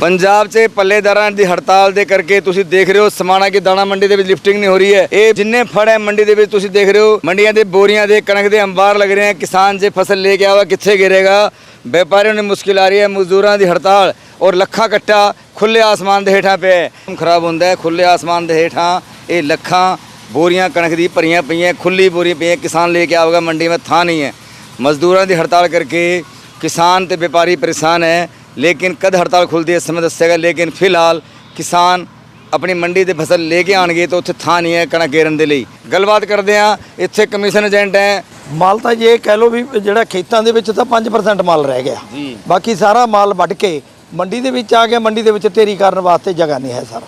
ਪੰਜਾਬ 'ਚ ਪੱਲੇਦਾਰਾਂ ਦੀ ਹੜਤਾਲ ਦੇ ਕਰਕੇ ਤੁਸੀਂ ਦੇਖ ਰਹੇ ਹੋ ਸਮਾਣਾ ਕੀ ਦਾਣਾ ਮੰਡੀ ਦੇ ਵਿੱਚ ਲਿਫਟਿੰਗ ਨਹੀਂ ਹੋ ਰਹੀ ਹੈ। ਇਹ ਜਿੰਨੇ ਫੜ ਹੈ ਮੰਡੀ ਦੇ ਵਿੱਚ ਤੁਸੀਂ ਦੇਖ ਰਹੇ ਹੋ, ਮੰਡੀਆਂ ਦੇ ਬੋਰੀਆਂ ਦੇ ਕਣਕ ਦੇ ਅੰਬਾਰ ਲੱਗ ਰਹੇ ਹਨ ਕਿਸਾਨ ਜੇ ਫਸਲ ਲੈ ਕੇ ਆਵਾ, ਕਿੱਥੇ ਗਿਰੇਗਾ? ਵਪਾਰੀਆਂ ਨੂੰ ਮੁਸ਼ਕਿਲ ਆ ਰਹੀ ਹੈ, ਮਜ਼ਦੂਰਾਂ ਦੀ ਹੜਤਾਲ ਔਰ ਲੱਖਾਂ ਕੱਟਾ ਖੁੱਲੇ ਆਸਮਾਨ ਦੇ ਹੇਠਾਂ ਪਿਆ ਖਰਾਬ ਹੁੰਦਾ ਹੈ ਖੁੱਲੇ ਆਸਮਾਨ ਦੇ ਹੇਠਾਂ ਇਹ ਲੱਖਾਂ ਬੋਰੀਆਂ ਕਣਕ ਦੀ ਭਰੀਆਂ ਪਈਆਂ ਖੁੱਲੀ ਬੋਰੀਆਂ ਪਈਆਂ, ਕਿਸਾਨ ਲੈ ਕੇ ਆਵੇਗਾ, ਮੰਡੀ ਵਿੱਚ ਥਾਂ ਨਹੀਂ ਹੈ। ਮਜ਼ਦੂਰਾਂ ਦੀ ਹੜਤਾਲ ਕਰਕੇ ਕਿਸਾਨ ਤੇ ਵਪਾਰੀ ਪਰੇਸ਼ਾਨ ਹੈ। ਲੇਕਿਨ ਕਦ ਹੜਤਾਲ ਖੁੱਲਦੀ ਹੈ ਇਸ ਸਮੇਂ ਦੱਸੇਗਾ ਲੇਕਿਨ ਫਿਲਹਾਲ ਕਿਸਾਨ ਆਪਣੀ ਮੰਡੀ ਦੇ ਫਸਲ ਲੈ ਕੇ ਆਣਗੇ ਤਾਂ ਉੱਥੇ ਥਾਂ ਨਹੀਂ ਹੈ ਕਣਕ ਗੇਰਨ ਦੇ ਲਈ। ਗੱਲਬਾਤ ਕਰਦੇ ਆ ਇੱਥੇ ਕਮਿਸ਼ਨ ਏਜੰਟ ਹੈ। ਮਾਲ ਤਾਂ ਜੇ ਕਹਿ ਲਓ ਵੀ ਜਿਹੜਾ ਖੇਤਾਂ ਦੇ ਵਿੱਚ ਤਾਂ 5% ਮਾਲ ਰਹਿ ਗਿਆ। ਬਾਕੀ ਸਾਰਾ ਮਾਲ ਵੱਢ ਕੇ ਮੰਡੀ ਦੇ ਵਿੱਚ ਆ ਗਿਆ ਮੰਡੀ ਦੇ ਵਿੱਚ ਢੇਰੀ ਕਰਨ ਵਾਸਤੇ ਜਗ੍ਹਾ ਨਹੀਂ ਹੈ ਸਾਰਾ।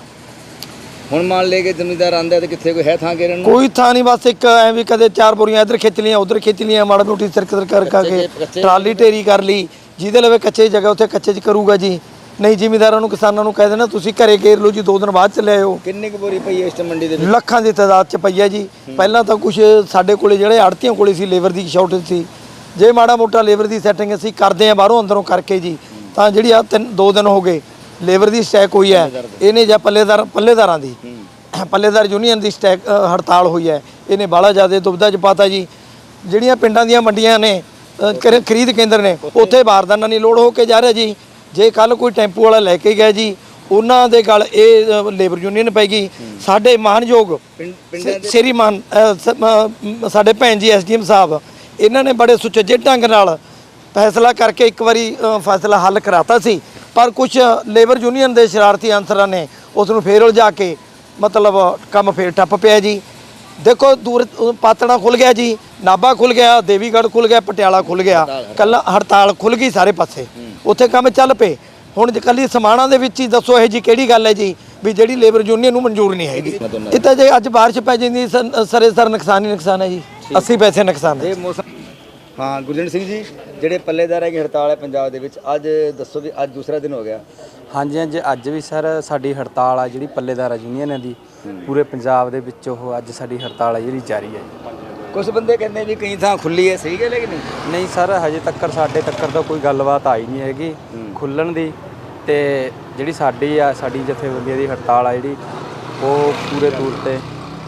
ਹੁਣ ਮੰਨ ਲੈ ਕੇ ਜ਼ਮੀਂਦਾਰ ਆਂਦਾ ਤੇ ਕਿੱਥੇ ਕੋਈ ਹੈ ਥਾਂ ਗੇਰਨ ਨੂੰ? ਕੋਈ ਥਾਂ ਨਹੀਂ ਬਸ ਇੱਕ ਐ ਵੀ ਕਦੇ ਚਾਰ ਬੋਰੀਆਂ ਇੱਧਰ ਖਿੱਚ ਲੀਆਂ ਉਧਰ ਖਿੱਚ ਲੀਆਂ ਮਾੜਾ ਮੋਟੀ ਸਰਕਤ ਕਰ ਕਰਕੇ ਟਰਾਲੀ ਢੇਰੀ ਕਰ ਲਈ। ਜਿਹਦੇ ਲਵੇ ਕੱਚੇ ਜਗ੍ਹਾ ਉੱਥੇ ਕੱਚੇ 'ਚ ਕਰੂਗਾ ਜੀ। ਨਹੀਂ ਜ਼ਿਮੀਦਾਰਾਂ ਨੂੰ ਕਿਸਾਨਾਂ ਨੂੰ ਕਹਿ ਦੇਣਾ ਤੁਸੀਂ ਘਰੇ ਘੇਰ ਲਓ ਜੀ ਦੋ ਦਿਨ ਬਾਅਦ ਚ ਲੈ ਆਇਓ ਕਿੰਨੀ ਕੁ ਬੋਰੀ ਪਈ ਹੈ ਇਸ ਟਾਈਮ ਮੰਡੀ ਦੇ ਵਿੱਚ? ਲੱਖਾਂ ਦੀ ਤਾਦਾਦ ਚ ਪਈ ਹੈ ਜੀ। ਪਹਿਲਾਂ ਤਾਂ ਕੁਝ ਸਾਡੇ ਕੋਲੇ ਜਿਹੜੇ ਆੜਤੀਆਂ ਕੋਲੇ ਸੀ ਲੇਬਰ ਦੀ ਸ਼ਾਰਟੇਜ ਸੀ। ਜੇ ਮਾੜਾ ਮੋਟਾ ਲੇਬਰ ਦੀ ਸੈਟਿੰਗ ਅਸੀਂ ਕਰਦੇ ਆ ਬਾਹਰੋਂ ਅੰਦਰੋਂ ਕਰਕੇ ਜੀ ਤਾਂ ਜਿਹੜੀ ਆ ਤਿੰਨ ਦੋ ਦਿਨ ਹੋ ਗਏ ਲੇਬਰ ਦੀ ਸਟੈਕ ਹੋਈ ਹੈ ਇਹਨੇ ਜਾਂ ਪੱਲੇਦਾਰ ਪੱਲੇਦਾਰਾਂ ਦੀ। ਪੱਲੇਦਾਰ ਯੂਨੀਅਨ ਦੀ ਸਟੈਕ ਹੜਤਾਲ ਹੋਈ ਹੈ ਇਹਨੇ ਬਾਲਾ ਜ਼ਿਆਦਾ ਦੁਬਦਾ ਚ ਪਾਤਾ ਜੀ। ਜਿਹੜੀਆਂ ਪਿੰਡਾਂ ਦੀਆਂ ਮੰਡੀਆਂ ਨੇ ਖਰੀਦ ਕੇਂਦਰ ਨੇ ਉੱਥੇ ਬਾਰਦਾਨਾ ਨਹੀਂ ਲੋਡ ਹੋ ਕੇ ਜਾ ਰਿਹਾ ਜੀ। ਜੇ ਕੱਲ ਕੋਈ ਟੈਂਪੂ ਵਾਲਾ ਲੈ ਕੇ ਗਿਆ ਜੀ ਉਹਨਾਂ ਦੇ ਗਲ ਇਹ ਅ, ਲੇਬਰ ਯੂਨੀਅਨ ਪੈ ਗਈ। ਸਾਡੇ ਮਾਨਯੋਗ ਪਿੰਡ- ਪਿੰਡਾਂ ਸ- ਸ਼੍ਰੀਮਾਨ ਅ, ਸ- ਅ, ਸਾਡੇ ਭੈਣ ਜੀ ਐਸਡੀਐਮ ਸਾਹਿਬ ਇਹਨਾਂ ਨੇ ਬੜੇ ਸੁਚੱਜੇ ਢੰਗ ਨਾਲ ਫੈਸਲਾ ਕਰਕੇ ਇੱਕ ਵਾਰੀ ਅ, ਫੈਸਲਾ ਹੱਲ ਕਰਾਤਾ ਸੀ। ਪਰ ਕੁਝ ਲੇਬਰ ਯੂਨੀਅਨ ਦੇ ਸ਼ਰਾਰਤੀ ਅਨਸਰਾਂ ਨੇ ਉਸ ਨੂੰ ਫੇਰ ਉਲਝਾ ਕੇ ਮਤਲਬ ਕੰਮ ਫੇਰ ਠੱਪ ਪਿਆ ਜੀ। ਦੇਖੋ ਦੂਰ ਪਾਤੜਾ ਖੁੱਲ ਗਿਆ ਜੀ ਨਾਭਾ ਖੁੱਲ ਗਿਆ ਦੇਵੀਗੜ੍ਹ ਖੁੱਲ ਗਿਆ ਪਟਿਆਲਾ ਖੁੱਲ ਗਿਆ ਕੱਲਾ ਹੜਤਾਲ ਖੁੱਲ ਗਈ ਸਾਰੇ ਪਾਸੇ। ਉੱਥੇ ਕੰਮ ਚੱਲ ਪਏ। ਹੁਣ ਜੇ ਕੱਲੀ ਸਮਾਣਾ ਦੇ ਵਿੱਚ ਹੀ ਦੱਸੋ ਇਹ ਜੀ ਕਿਹੜੀ ਗੱਲ ਹੈ ਜੀ ਵੀ ਜਿਹੜੀ ਲੇਬਰ ਯੂਨੀਅਨ ਨੂੰ ਮਨਜ਼ੂਰ ਨਹੀਂ ਹੈਗੀ। ਇਹ ਤਾਂ ਜੇ ਅੱਜ ਬਾਰਿਸ਼ ਪੈ ਜਾਂਦੀ ਸਰੇ ਸਰ ਨੁਕਸਾਨ ਹੀ ਨੁਕਸਾਨ ਹੈ ਜੀ 80 ਪੈਸੇ ਨੁਕਸਾਨ ਹੈ। ਹਾਂ ਗੁਰਜੰਟ ਸਿੰਘ ਜੀ ਜਿਹੜੇ ਪੱਲੇਦਾਰ ਹੈ ਕਿ ਹੜਤਾਲ ਹੈ ਪੰਜਾਬ ਦੇ ਵਿੱਚ ਅੱਜ ਦੱਸੋ ਵੀ ਅੱਜ ਦੂਸਰਾ ਦਿਨ ਹੋ ਗਿਆ। ਹਾਂਜੀ ਹਾਂਜੀ ਅੱਜ ਵੀ ਸਰ ਸਾਡੀ ਹੜਤਾਲ ਆ ਜਿਹੜੀ ਪੱਲੇਦਾਰ ਯੂਨੀਅਨ ਦੀ ਪੂਰੇ ਪੰਜਾਬ ਦੇ ਵਿੱਚ ਉਹ ਅੱਜ ਸਾਡੀ ਹੜਤਾਲ ਆ ਜਿਹੜੀ ਜਾਰੀ ਹੈ। ਕੁਝ ਬੰਦੇ ਕਹਿੰਦੇ ਵੀ ਕਈ ਥਾਂ ਖੁੱਲੀ ਹੈ ਸਹੀ ਗੱਲ ਹੈ ਕਿ ਨਹੀਂ? ਨਹੀਂ ਸਰ ਹਜੇ ਤੱਕ ਸਾਡੇ ਤੱਕ ਤਾਂ ਕੋਈ ਗੱਲਬਾਤ ਆਈ ਨਹੀਂ ਹੈਗੀ ਖੁੱਲਣ ਦੀ ਤੇ ਜਿਹੜੀ ਸਾਡੀ ਆ ਸਾਡੀ ਜਥੇਬੰਦੀਆਂ ਦੀ ਹੜਤਾਲ ਆ ਜਿਹੜੀ ਉਹ ਪੂਰੇ ਤੌਰ ਤੇ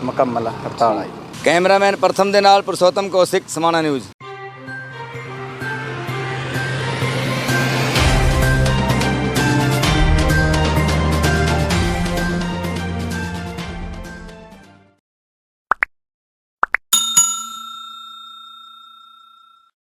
ਮੁਕੰਮਲ ਹੜਤਾਲ ਆ ਕੈਮਰਾਮੈਨ ਪ੍ਰਥਮ ਦੇ ਨਾਲ ਪੁਰਸ਼ੋਤਮ ਕੌਸ਼ਿਕ ਸਮਾਣਾ ਨਿਊਜ਼।